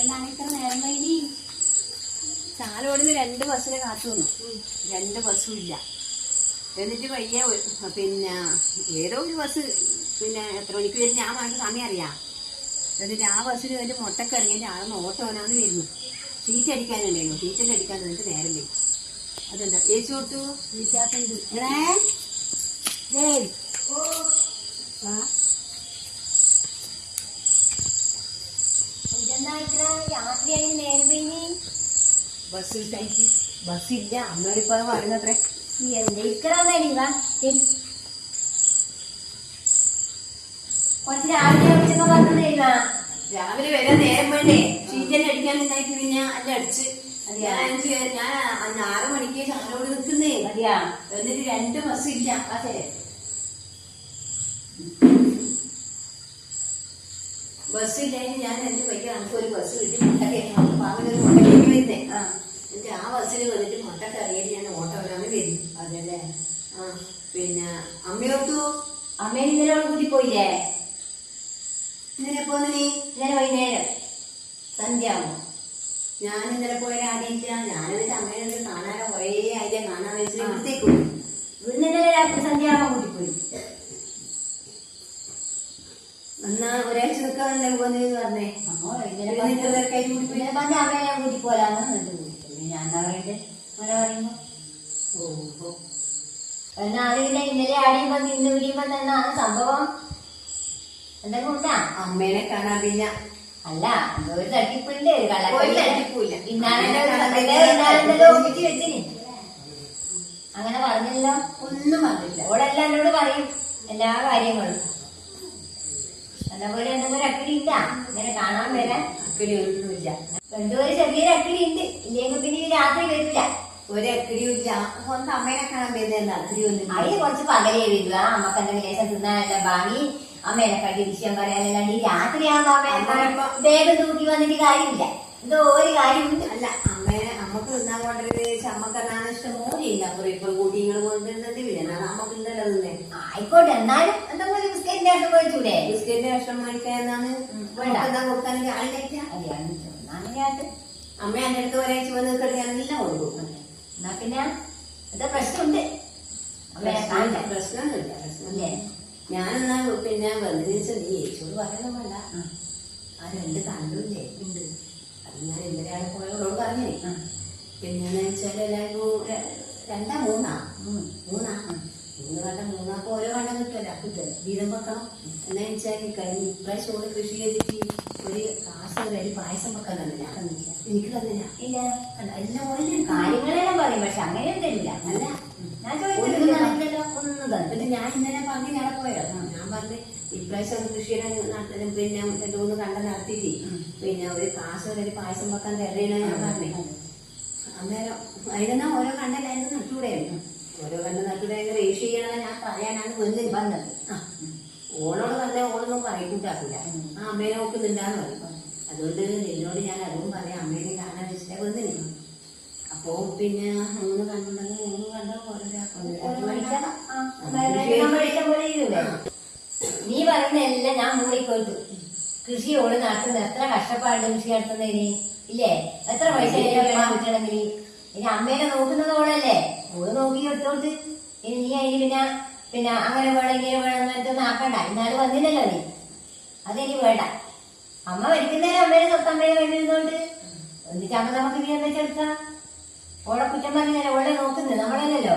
എന്താണ് ഇത്ര നേരം വൈകി ചാലോടുന്ന് രണ്ട് ബസ്സിനെ കാത്തു നിന്നു. രണ്ട് ബസ്സും ഇല്ല. എന്നിട്ട് വയ്യ പിന്നെ ഏതോ ഒരു ബസ് പിന്നെ എത്ര മണിക്ക് വരും? ഞാൻ പറഞ്ഞ സമയം അറിയാം. എന്നിട്ട് ആ ബസ്സിൽ ഒരു മുട്ടക്ക് ഇറങ്ങിയിട്ട് ആളെ ഓട്ടോ വരാന്ന്. വരുന്നു സീറ്റ് അടിക്കാനുണ്ടായിരുന്നു സീറ്റിൽ അടിക്കാൻ വന്നിട്ട് നേരം വരും അതെന്താ? ഏച്ചു കൊടുത്തു വിളിക്കാത്തുണ്ട് എടേ ആ ഇത്ര രാത്രിയായി നേരം വൈകി ബസ് കഴിച്ച് ബസ്സില്ല അമ്മയോടിപ്പോ പറയുന്നത്രേ. നീ എന്താ ഇരിക്കണമെന്നില്ല കുറച്ച് രാവിലെ വിളിച്ചപ്പോ പറഞ്ഞില്ല രാവിലെ വരാൻ നേരം വേണ്ടേ? ചീറ്റൽ അടിക്കാൻ ഉണ്ടായിട്ട് പിന്നെ അല്ല അടിച്ച്. ഞാൻ ഞാൻ ആറ് മണിക്ക് ചാലോട് നിൽക്കുന്നേ എന്നിട്ട് രണ്ട് ബസ് ഇല്ല അതെ. ബസ് ഇല്ലെങ്കിൽ ഞാൻ എന്റെ പയ്യ നമുക്ക് ഒരു ബസ് കിട്ടി മുട്ടക്ക് പാവനൊരു മുട്ടക്കേക്ക് വരുന്നേ ആ. എന്നിട്ട് ആ ബസ്സിൽ വന്നിട്ട് മുട്ടക്ക് ഇറങ്ങിയിട്ട് ഞാൻ ഓട്ടോ വരാന്ന് വരും. അതല്ലേ ആ. പിന്നെ അമ്മയോർത്തു അമ്മ ഇന്നലെ കൂട്ടി പോയില്ലേ? ഇന്നലെ പോന്നേ ഇന്നലെ വൈകുന്നേരം. സന്ധ്യ ആവുമ്പോ ഞാൻ ഇന്നലെ പോയ ആദ്യമില്ല ഞാനെന്നിട്ട് അമ്മേനെ കാണാനോ കുറേ ആയില്ലേ? കാണാൻ വെച്ചിട്ട് ഇവിടത്തേക്ക് ഇവിടുന്ന് ഇന്നലെ രാത്രി സന്ധ്യ ആവുമ്പോ കൂട്ടി പോയി. എന്നാ ഒരാഴ്ച നിൽക്കാനല്ലേ പോകുന്നതെന്ന് പറഞ്ഞേ? പറഞ്ഞ ഞാൻ കൂട്ടി പോലാന്ന് എന്നിട്ട് കൂട്ടി ഞാൻ എന്താ പറയണ്ടേ? അങ്ങനെ പറയുമ്പോ ഓഹോ എന്നാ അറിയില്ല ഇന്നലെ ആടിയുമ്പോ ഇന്ന് വിടിയുമ്പോ ആ സംഭവം? എന്തെങ്കിലും ഉണ്ടാ? അമ്മേനെ കാണാൻ പിന്നെ. അല്ല എന്തോ ഒരു തട്ടിപ്പുണ്ട് വെച്ചിന്. അങ്ങനെ പറഞ്ഞല്ലോ? ഒന്നും പറഞ്ഞില്ല ഓടെല്ലാം എന്നോട് പറയും എല്ലാ കാര്യങ്ങളും. അതേപോലെ എന്തെങ്കിലും അക്കിടി ഇല്ല ഇങ്ങനെ കാണാൻ വരാൻ അക്കിടി ഒന്നുമില്ല എന്തോ ഒരു ചെറിയൊരു അക്കിടി ഉണ്ട് ഇല്ലെങ്കിൽ പിന്നെ ഈ രാത്രി വരില്ല. ഒരു അക്കിടിയും ഇല്ല. സ്വന്തം അമ്മേനെ കാണാൻ വരുന്ന അക്കിടി ഒന്നും അതിന് കുറച്ച് പകലേ വരിക അമ്മയ്ക്ക് എന്തെങ്കിലും ലേശം തിന്നാനെല്ലാം വാങ്ങി അമ്മേനെ കണ്ടി വിഷയം പറയാനല്ലാണ്ട് ഈ രാത്രിയാകുമ്പോ അമ്മേനെ വേഗം തൂക്കി വന്നിട്ട് കാര്യമില്ല. എന്തോ ഒരു കാര്യമുണ്ട്. അല്ല അമ്മേനെ അമ്മയ്ക്ക് തിന്നാൻ കൊണ്ടിരുന്ന അമ്മയ്ക്ക് എന്നാണ് ഇഷ്ടം മോരിയില്ല അപ്പുറം ഇപ്പൊ കൂട്ടികൾ കൊണ്ടിരുന്നത് പിന്നെ നമുക്ക് ഇന്നലെ തിന്നേ. ആയിക്കോട്ടെ എന്നാലും എന്തെങ്കിലും ബിസ്ക്കറ്റിന്റെ ആയിട്ട് പോയിച്ചൂടെ ബിസ്ക്കറ്റിന്റെ ഭക്ഷണം മേടിക്കാന്നാണ്. എന്താ കൊടുക്കാനെങ്കിൽ ആളില്ല അതെയാണ് അങ്ങനെയായിട്ട് അമ്മ എന്റെ അടുത്ത് ഒരാഴ്ച വന്ന് നിൽക്കട്ടെ എല്ലാം കൊടുക്കും. എന്നാ പിന്നെ എന്താ പ്രശ്നമുണ്ട്? പ്രശ്നമൊന്നുമില്ല പ്രശ്നമില്ല ഞാനെന്നാ പിന്നെ വന്നിരിച്ചത് ചേച്ചിയോട് നീ യേശോട് പറയണം വേണ്ട. ആ. രണ്ട് കണ്ടില്ലേ ഉണ്ട് അത് ഞാൻ ഇന്നലെ ആളെ പോയവളോട് പറഞ്ഞേ. പിന്നെന്ന് വെച്ചാൽ എല്ലാവർക്കും രണ്ടാ മൂന്നാ? മൂന്നാ? മൂന്ന് കണ്ടം മൂന്നാക്ക് ഓരോ കണ്ടം കിട്ടുമല്ല കിട്ടുമല്ലോ വീതം വെക്കണം. എന്നാ വെച്ചാൽ കഴിഞ്ഞ ഇപ്രാവശ്യം ഓട് കൃഷി ചെയ്തിട്ട് ഒരു കാശ് ഒരു പായസം വെക്കാൻ തന്നില്ല തന്നില്ല. എനിക്ക് തന്നില്ല ഇല്ല. എല്ലാം ഓരോ കാര്യങ്ങളെല്ലാം പറയും പക്ഷെ അങ്ങനെ തരില്ല അല്ല ഞാൻ പിന്നെ ഒന്നും തന്നില്ല ഞാൻ ഇന്നലെ പറഞ്ഞ് ഞാൻ പോയോ. ഞാൻ പറഞ്ഞ് ഇപ്രാവശ്യം കൃഷിയുടെ നടത്തലും പിന്നെ രണ്ടു മൂന്ന് കണ്ട നടത്തിയിട്ട്. പിന്നെ ഒരു കാശ് ഒരു പായസം വെക്കാൻ തരണേന്ന് ഞാൻ പറഞ്ഞേ. അന്നേരം അതിനെന്നാ ഓരോ കണ്ടല്ലായിരുന്നു നട്ടൂടെയായിരുന്നു ഓരോ കണ്ണ് റേഷ്യ ചെയ്യണമെന്ന് ഞാൻ പറയാനാണ് വന്ന് വന്നത്. ഓളോട് പറഞ്ഞ ഓളൊന്നും പറയിക്കൂട്ടാക്കൂല ആ അമ്മേനെ നോക്കുന്നുണ്ടാന്ന് പറയും. അതുകൊണ്ട് നിന്നോട് ഞാൻ അതും പറയാം. അമ്മേനെ കാണാൻ ഇഷ്ടം വന്നില്ല അപ്പോ പിന്നെ മൂന്ന് കണ്ടുണ്ടെങ്കിൽ മൂന്ന് കണ്ടോ നീ പറയുന്ന എല്ലാം ഞാൻ മൂടിക്കോട്ടു കൃഷി ഓട് നടത്തുന്നത് എത്ര കഷ്ടപ്പാടുണ്ട് കൃഷി നടത്തുന്നതിന്. ഇല്ലേ? എത്ര പൈസ കിട്ടണമെങ്കിൽ ഇനി അമ്മേനെ നോക്കുന്നത് ഓളല്ലേ ഓൾ നോക്കി എടുത്തോട്ട് ഇനി നീ അതിന് പിന്നെ പിന്നെ അങ്ങനെ വേണം ഇങ്ങനെ വേണം എന്നിട്ട് ആക്കണ്ട. എന്നാലും വന്നില്ലല്ലോ നീ. അതിനി വേണ്ട. അമ്മ മരിക്കുന്നേരം അമ്മേനെ സ്വന്തം അമ്മയെ വേണ്ടിയിരുന്നോണ്ട്. എന്നിട്ട് അമ്മ നമുക്ക് ഇനി എന്താ ചെടുക്കാം ഓളെ കുറ്റം പറഞ്ഞാലേ ഓളെ നോക്കുന്നത് നമ്മളല്ലല്ലോ.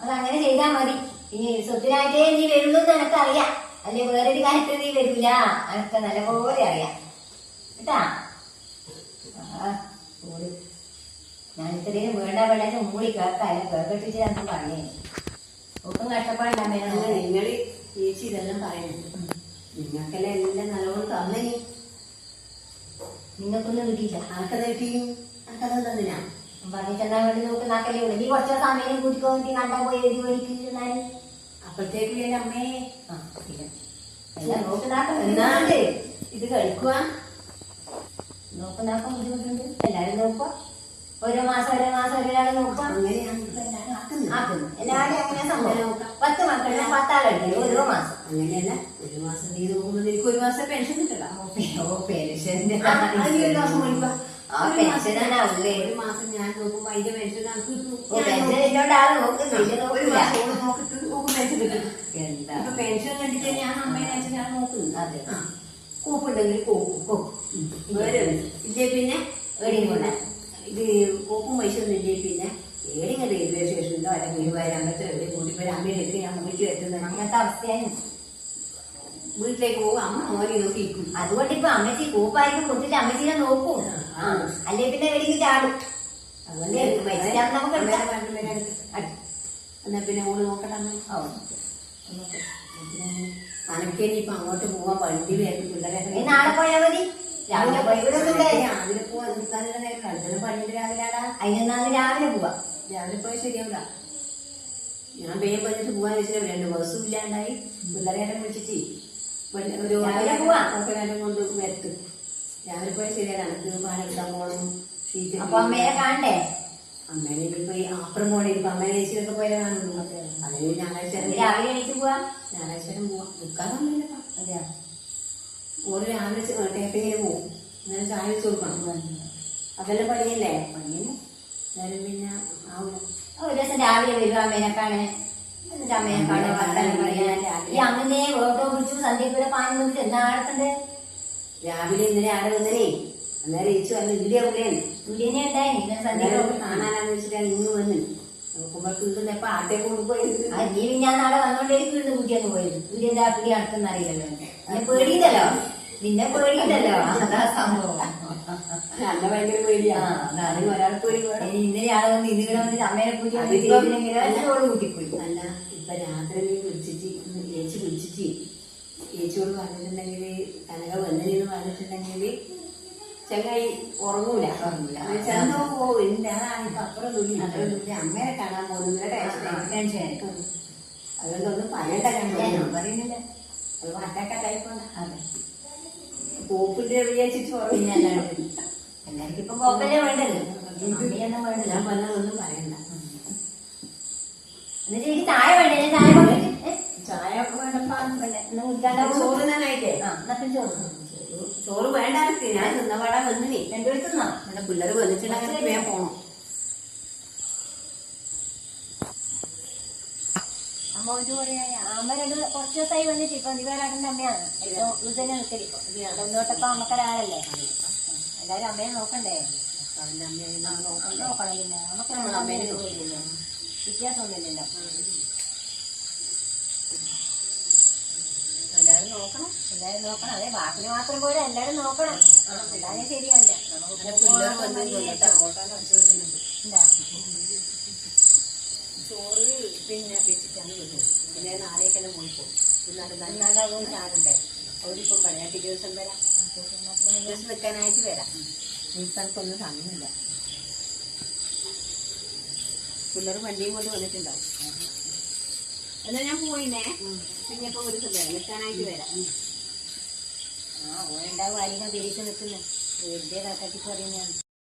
അതങ്ങനെ ചെയ്താൽ മതി. ഇനി സ്വത്തിനായിട്ടേ നീ വരുന്നു എന്ന് എനക്കറിയാം. അല്ലെ വേറൊരു കാര്യത്തിൽ നീ വരില്ല എനക്ക് നല്ലപോലെ അറിയാം. കേട്ടാ? ആ, ഞാൻ ഇത്രയും വേണ്ട വേണ്ട മൂടി കേൾക്കാല്ല കേട്ടിട്ട് ഞാൻ പറഞ്ഞേ. ഒട്ടും കഷ്ടപ്പാടില്ല നിങ്ങൾ ചേച്ചി ഇതെല്ലാം പറയുന്നത് നിങ്ങൾക്കെല്ലാം എല്ലാം നല്ലോണം തന്നേ. നിങ്ങൾക്കൊന്നും കിട്ടിയില്ല. ആർക്കത് കിട്ടിയും ആർക്കത് തന്നില്ല? പറഞ്ഞിട്ടെന്താ വേണ്ടി നോക്ക് നാക്കല്ലേ ഉള്ളു. നീ കുറച്ച് സമയം കൂട്ടിക്കോ വേണ്ടി കണ്ടാ പോയി എഴുതി മേടിക്കുന്നാൽ അപ്പോഴത്തേക്കും എന്റെ അമ്മേ. ആ ഇല്ല എല്ലാം എന്നാ ബുദ്ധിമുട്ടുണ്ട് ഇത് കഴിക്കുക നോക്കുന്നാക്കം ബുദ്ധിമുട്ടുണ്ട് എല്ലാവരും നോക്കുക ഓരോ മാസം ഒരു മാസം ഒരാളെ നോക്കാം ആക്കുന്നു. എല്ലാവരും അങ്ങനെ സംഭവം പത്ത് മക്കളിൽ പത്താളെടുക്കും ഓരോ മാസം. അങ്ങനെയല്ല. ഒരു മാസം നീ നോക്കുമ്പോൾ എനിക്ക് ഒരു മാസം പെൻഷൻ കിട്ടണം. ഓ പെൻഷന്റെ ഒരു ആ പെൻഷൻ ഒരു മാസം ഞാൻ നോക്കുമ്പോ അതിന്റെ പെൻഷൻ ഒരു എന്താ? പെൻഷൻ കണ്ടിട്ട് ഞാൻ അമ്മേനെ ഞാൻ നോക്കുന്നു. അതെ. കൂപ്പുണ്ടെങ്കിൽ കൂപ്പ് കൂപ്പ്. വേറെ ഇല്ലേ പിന്നെ? എവിടെയും. ഇത് കോപ്പും പൈസ ഒന്നും ഇല്ലേ പിന്നെ ഏതെങ്കിലും റെയിൽവേ സ്റ്റേഷനിലോ അല്ലെങ്കിൽ ഗുരുവായൂർ അങ്ങനത്തെ എവിടെ കൂട്ടിപ്പോയി അമ്മയിലേക്ക് ഞാൻ വീട്ടിൽ എത്തുന്നത് അങ്ങനത്തെ അവസ്ഥയാണ് വീട്ടിലേക്ക് പോകും അമ്മ മോനെ നോക്കി ഇരിക്കും. അതുകൊണ്ട് ഇപ്പൊ അമ്മച്ചി കൂപ്പായിരിക്കും കൊടുത്തിട്ട് അമ്മച്ചിനെ നോക്കും. ആ. അല്ലെ പിന്നെ എവിടേക്ക് ചാടും. അതുകൊണ്ട് നമുക്ക് എന്നാ പിന്നെ ഓൾ നോക്കട്ടെ അമ്മ. ഓ. അനക്കേനി ഇപ്പൊ അങ്ങോട്ട് പോവാൻ വണ്ടി വേണം പിള്ളേരെ നാളെ പോയാൽ മതി. രാവിലെ പോയി ഇവിടെ നിൽക്കണ്ടേ? രാവിലെ പോവാ. നിൽക്കാനുള്ള നേരം കഴുതലും പണിയുടെ രാവിലെയാടാ. അതിനെന്നാന്ന് രാവിലെ പോവാ. രാവിലെ പോയി ശരിയാവില്ല ഞാൻ വേഗം പറഞ്ഞിട്ട് പോവാൻ വെച്ചിട്ട് രണ്ട് ബസ്സും ഇല്ലാണ്ടായി. പിള്ളേരെ വിളിച്ചിട്ട് ഒരു. ഓട്ടോക്കാരൻ കൊണ്ട് വരത്ത് രാവിലെ പോയി ശരിയാണ് എനിക്ക് പാലെടുക്കാൻ പോകണം ഷീറ്റ് അപ്പൊ അമ്മയെ കാണണ്ടേ? അമ്മേനെ പോയി ഈ അപ്പുറം പോണേ ഇപ്പൊ അമ്മേനെ ചേച്ചിയൊക്കെ പോയാലേ കാണുള്ളൂ. അതിന് ഞായറാഴ്ച രാവിലെ എണീറ്റ് പോവാ? ഞായറാഴ്ച പോവാം. നിൽക്കാറൊന്നുമില്ലപ്പാ അതെയോ? ഓരോ രാവിലെ ടേപ്പിങ്ങിന് പോവും. അങ്ങനെ ചായ വെച്ച് കൊടുക്കണം. അതെല്ലാം പണിയല്ലേ? പണിയല്ലേ. എന്നാലും പിന്നെ ആവില്ല ഒരു ദിവസം രാവിലെ വരും അമ്മേനെ കാണേ എന്നിട്ട് അമ്മേനെ കാണാൻ വർത്താനം പറയാൻ. ഈ അങ്ങനെ ഓട്ടോ പിടിച്ചു സന്ധ്യക്കൂടെ പാഞ്ഞു നോക്കിട്ട് എന്താ നടക്കണ്ടേ? രാവിലെ ഇന്നലെ ആടെ വന്നേ അന്നേരം ഇച്ചു വന്ന് ഇല്ലേ ഉള്ളേ ഉള്ളിനെ ഉണ്ടായി സന്ധ്യ കാണാനാന്ന് വെച്ചിട്ടാണ് ഇന്ന് വന്ന്. നോക്കുമ്പോ ആട്ടെ നീ ഞാൻ നാളെ വന്നോണ്ടേക്ക് പോയത് നിന്നെ പേടിയില്ലല്ലോ നിന്നെ. പേടിയില്ലല്ലോ അതാ സംഭവം. അന്ന ഭയങ്കര ഒരാൾക്ക് വന്നിട്ട് അമ്മേനെ പൂജ അതിപ്പം ചെയ്തില്ലെങ്കിലോട് കൂട്ടിപ്പോയി. അല്ല ഇപ്പൊ രാത്രി നീ വിളിച്ചിട്ട് ചേച്ചി വിളിച്ചിട്ട് ചേച്ചിയോട് പറഞ്ഞിട്ടുണ്ടെങ്കിൽ കനക വന്നതെന്ന് പറഞ്ഞിട്ടുണ്ടെങ്കിൽ ചങ്ങായി ഉറങ്ങൂല. ചെന്നോ പോവും ഇല്ല അതാണ് ഇപ്പൊ അപ്പുറം തുള്ളി ഇപ്പുറം തുള്ളി അമ്മേനെ കാണാൻ പോകുന്നില്ല ടെൻഷൻ അതുകൊണ്ടൊന്നും പറയണ്ട. ഞാൻ പറയുന്നില്ല. അത് ടൈപ്പാണ് അതെ. പോപ്പിന്റെ വിചാരിച്ചിട്ട് ഉറങ്ങില്ല എല്ലാവർക്കും ഇപ്പൊ പോപ്പല്ലേ വേണ്ടത് അമ്മയൊന്നും ഞാൻ പറഞ്ഞതൊന്നും പറയണ്ട. എന്നിട്ട് എനിക്ക് താഴെ വേണ്ടേ? ചായ കുടിക്കാണ്ടാവും ചോറ് തിന്നാനായിട്ടേ. ആ ചോറ് ചോറ് വേണ്ട എനിക്ക്. ഞാൻ നിന്നപാടാ വന്നിനി രണ്ടു എടുത്തുന്നോ എന്റെ പിള്ളേർ വന്നിട്ടുണ്ടെങ്കിൽ വേഗം പോണം. അമ്മ ഒരു പറയാ അമ്മ രണ്ട് കുറച്ച് ദിവസമായി വന്നിട്ട് ഇപ്പൊ ദിവരാടന്റെ അമ്മയാണ് ഇപ്പൊ ഇത് തന്നെ നിൽക്കൽ ഇപ്പൊ ഒന്നോട്ടപ്പോ അമ്മക്കൊരാളല്ലേ എല്ലാരും അമ്മയെ നോക്കണ്ടേ? നോക്കണം. പിന്നെ നമുക്ക് വ്യത്യാസമൊന്നുമില്ലല്ലോ. നോക്കണം. നോക്കണം. അതെ മാത്രം പോരാ. നോക്കണം. ശരിയല്ല. ചോറ് പിന്നെ വെച്ചിട്ടാണ് വരുന്നത് പിന്നെ നാളേക്കെല്ലാം പോയി പോകും. ചാടണ്ടേ അവരിപ്പം പറയാം. പിറ്റേ ദിവസം വരാം. ദിവസം നിൽക്കാനായിട്ട് വരാം. നിൽക്കാനൊന്നും സമയമില്ല. പിള്ളേർ വണ്ടിയും കൊണ്ട് വന്നിട്ടുണ്ടാവും. എന്നാ ഞാൻ പോയിനെ. പിന്നെ ഇപ്പൊ ഒരു വരാം നിൽക്കാനായിട്ട് വരാം. ആ ഓണ്ടാവും ആരെങ്കിലും തിരിച്ചു നിൽക്കുന്നു വെറുതെ കട്ടി പറയുന്നതാണ്.